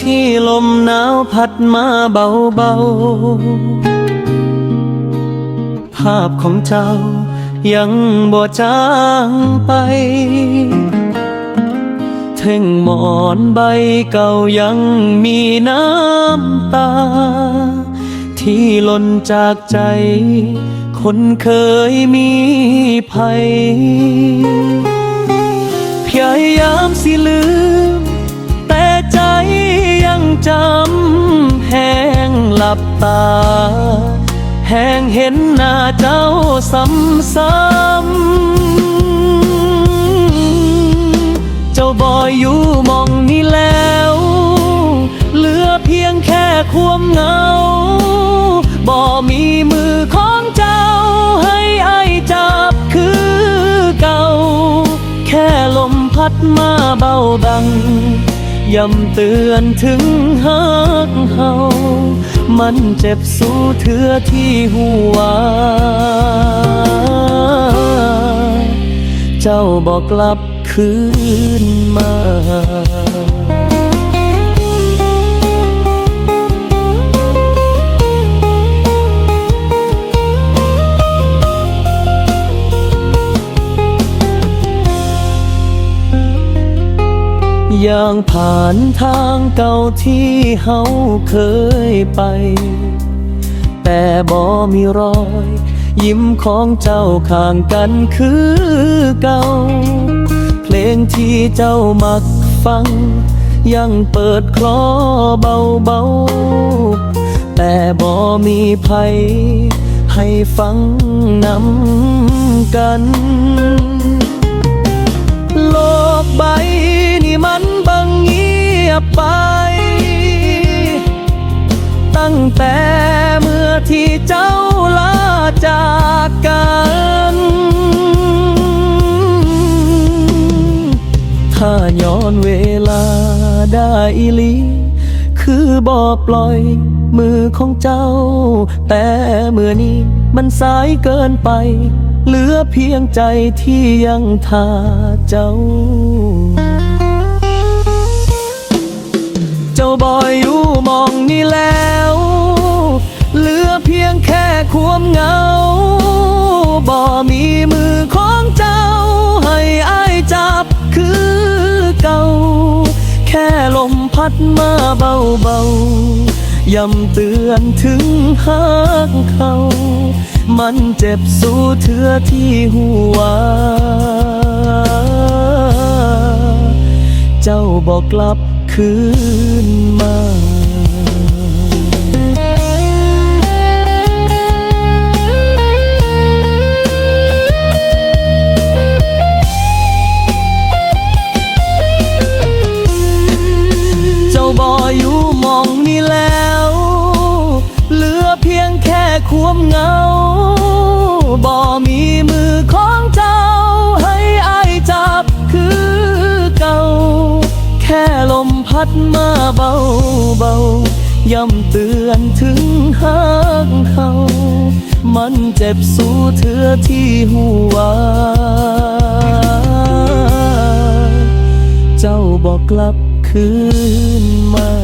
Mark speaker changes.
Speaker 1: ที่ลมหนาวพัดมาเบาๆ ภาพของเจ้ายังบ่จางไปเถึงหมอนใบเก่ายังมีน้ำตา ที่หล่นจากใจ คนเคยมีภัยพยายามสิลืม ลับตา แห้งเห็นหน้าเจ้าซ้ำๆเจ้าบอยอยู่มองนี้แล้ว เหลือเพียงแค่ความเงา บ่มีมือของเจ้าให้ไอายจับคือเก่า แค่ลมพัดมาเบาบังย้ำเตือนถึงฮักเฮา มันเจ็บสู้เธอที่หัว เจ้าบอกกลับคืนมา อย่างผ่านทางเก่าที่เฮาเคยไป แต่บ่มีรอย ยิ้มของเจ้าข้างกันคือเก่า เพลงที่เจ้ามักฟัง ยังเปิดคลอเบาๆ แต่บ่มีภัย ให้ฟังนำกัน โลกใบ อนเวลาได้อีลี คือบ่ปล่อยมือของเจ้า แต่เมื่อนี้มันสายเกินไป เหลือเพียงใจที่ยังทาเจ้า เจ้าบอยอยู่มองนี่แล ดมาเบาเบาย้ำเตือนถึงฮักเขา มันเจ็บสู้เธอที่หัว เจ้าบอกกลับคืนมา อยู่หมองนี้แล้ว เหลือเพียงแค่ความเงา บ่มีมือของเจ้า ให้อายจับคือเก่า แค่ลมพัดมาเบาเบาย้ำเตือนถึงฮักเขา มันเจ็บสู้เถือที่หัว เจ้าบอกกลับคืนมา